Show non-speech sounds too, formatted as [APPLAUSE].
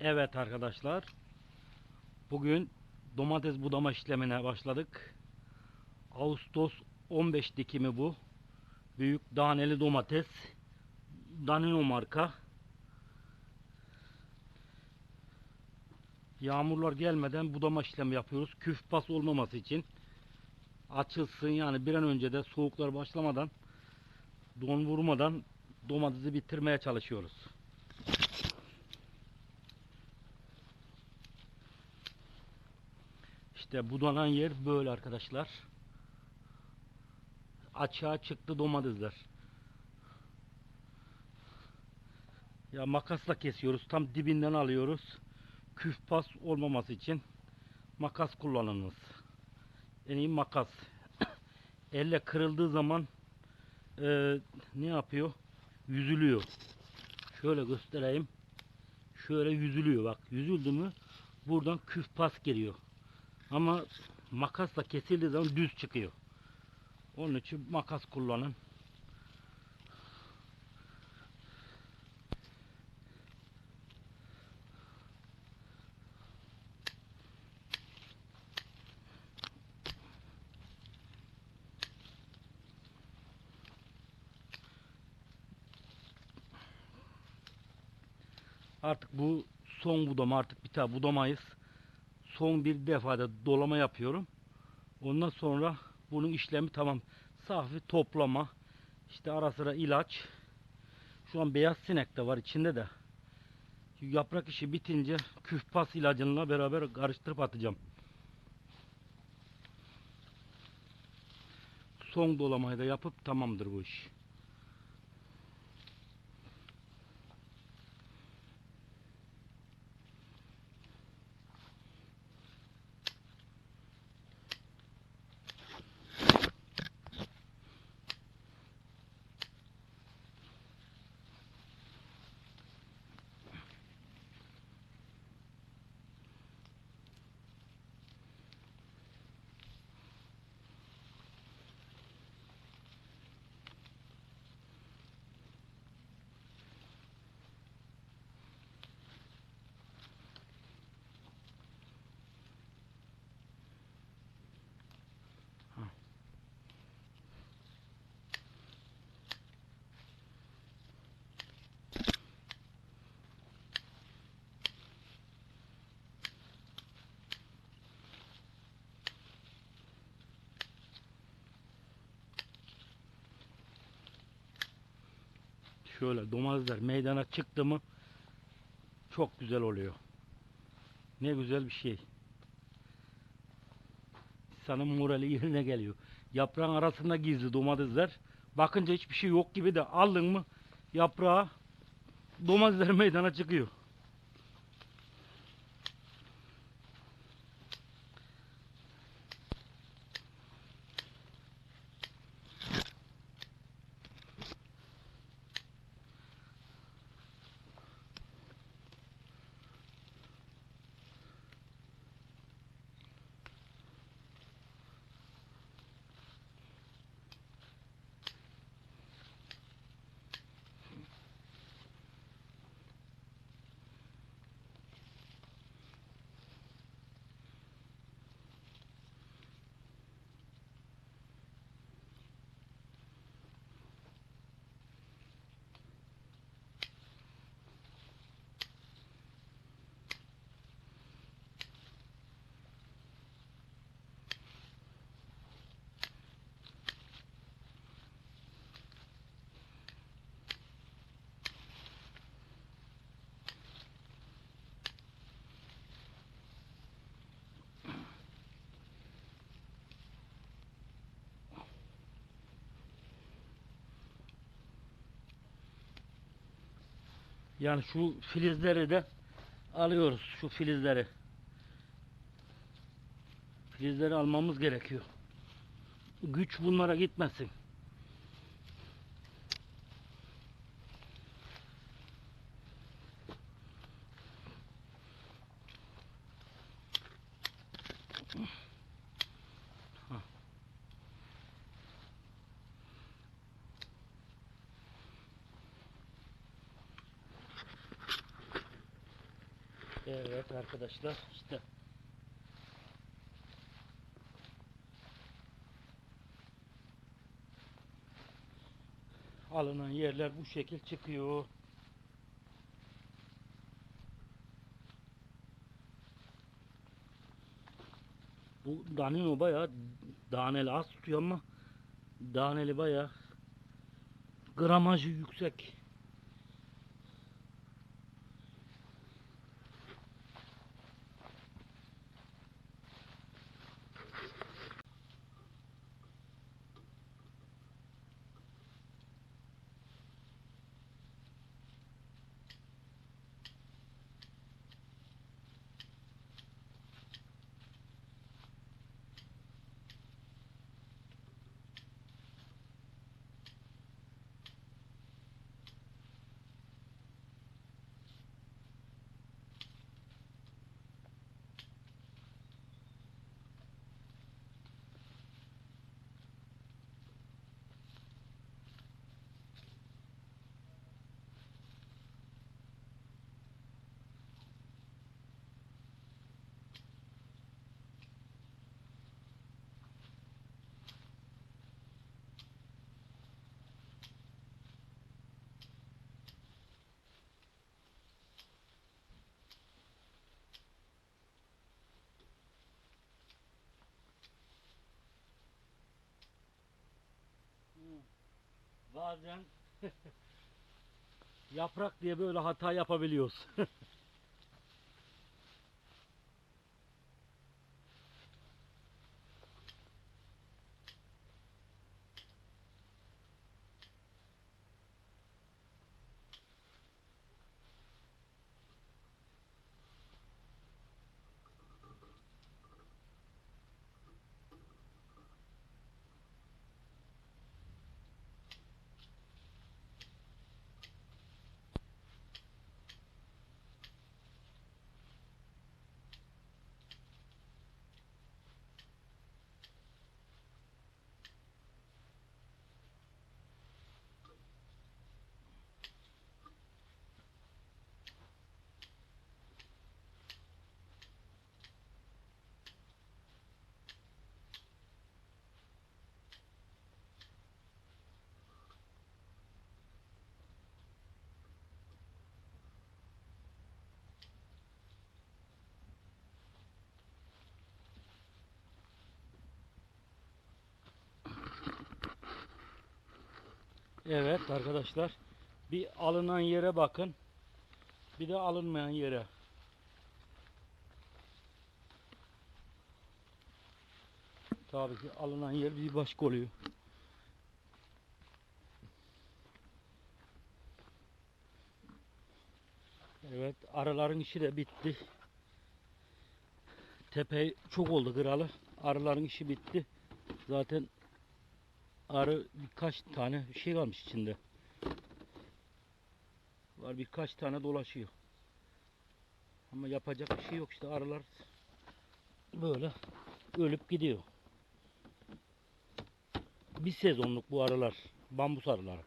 Evet arkadaşlar. Bugün domates budama işlemine başladık. Ağustos 15 dikimi bu. Büyük daneli domates. Danino marka. Yağmurlar gelmeden budama işlemi yapıyoruz. Küf pas olmaması için. Açılsın yani bir an önce de soğuklar başlamadan don vurmadan domatesi bitirmeye çalışıyoruz. İşte budanan yer böyle arkadaşlar. Açığa çıktı domatesler. Ya makasla kesiyoruz. Tam dibinden alıyoruz. Küf pas olmaması için makas kullanınız. En iyi makas. [COUGHS] Elle kırıldığı zaman eee, ne yapıyor? Yüzülüyor. Şöyle göstereyim. Şöyle yüzülüyor bak. Yüzüldü mü buradan küf pas geliyor. Ama makasla kesildiği zaman düz çıkıyor. Onun için makas kullanın. Artık bu son budama artık bir daha budamayız. Son bir defada dolama yapıyorum. Ondan sonra bunun işlemi tamam. Safi toplama. işte ara sıra ilaç. Şu an beyaz sinek de var içinde de. Yaprak işi bitince küfpas ilacınla beraber karıştırıp atacağım. Son dolamayı da yapıp tamamdır bu iş. Şöyle domatesler meydana çıktı mı çok güzel oluyor. Ne güzel bir şey. İnsanın morali yerine geliyor. Yaprağın arasında gizli domatesler. Bakınca hiçbir şey yok gibi de aldın mı yaprağı domatesler [LAUGHS] meydana çıkıyor. Yani şu filizleri de alıyoruz. Şu filizleri. Filizleri almamız gerekiyor. Güç bunlara gitmesin. Evet arkadaşlar işte alınan yerler bu şekil çıkıyor. Bu danino bayağı daneli az tutuyor ama daneli bayağı gramajı yüksek. Bazen [LAUGHS] yaprak diye böyle hata yapabiliyoruz. [LAUGHS] Evet arkadaşlar bir alınan yere bakın bir de alınmayan yere. Tabii ki alınan yer bir başka oluyor. Evet arıların işi de bitti. Tepe çok oldu kıralı. Arıların işi bitti. Zaten arı birkaç tane şey kalmış içinde. Var birkaç tane dolaşıyor. Ama yapacak bir şey yok işte arılar böyle ölüp gidiyor. Bir sezonluk bu arılar. Bambus arıları.